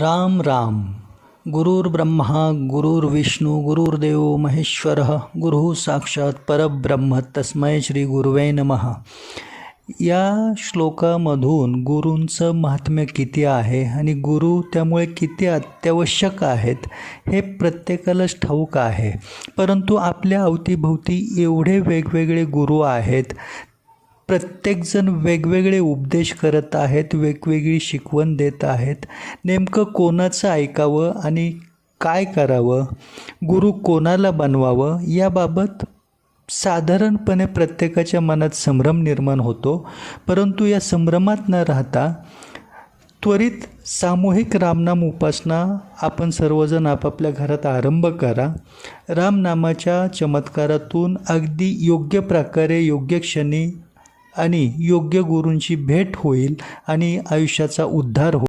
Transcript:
राम राम। गुरुर्ब्रह्मा गुरुर्विष्णू गुरुर्देव महेश्वर गुरु साक्षात परब्रह्म तस्मै श्री गुरुवे नमः। या श्लोकामधून गुरूंचं महात्म्य किती आहे आणि गुरु त्यामुळे किती अत्यावश्यक आहेत हे प्रत्येकालाच ठाऊक आहे. परंतु आपल्या अवतीभोवती एवढे वेगवेगळे गुरु आहेत प्रत्येकजण वेगवेगळे उपदेश करत आहेत वेगवेगळी शिकवण देत आहेत. नेमकं कोणाचं ऐकावं आणि काय करावं? गुरु कोणाला बनवावं? याबाबत साधारणपणे प्रत्येकाच्या मनात संभ्रम निर्माण होतो. परंतु या संभ्रमात न राहता त्वरित सामूहिक रामनाम उपासना आपण सर्वजण आपापल्या घरात आरंभ करा. रामनामाच्या चमत्कारातून अगदी योग्य प्रकारे योग्य क्षणी आणि योग्य गुरूंची भेट होईल आणि आयुष्याचा उद्धार होईल.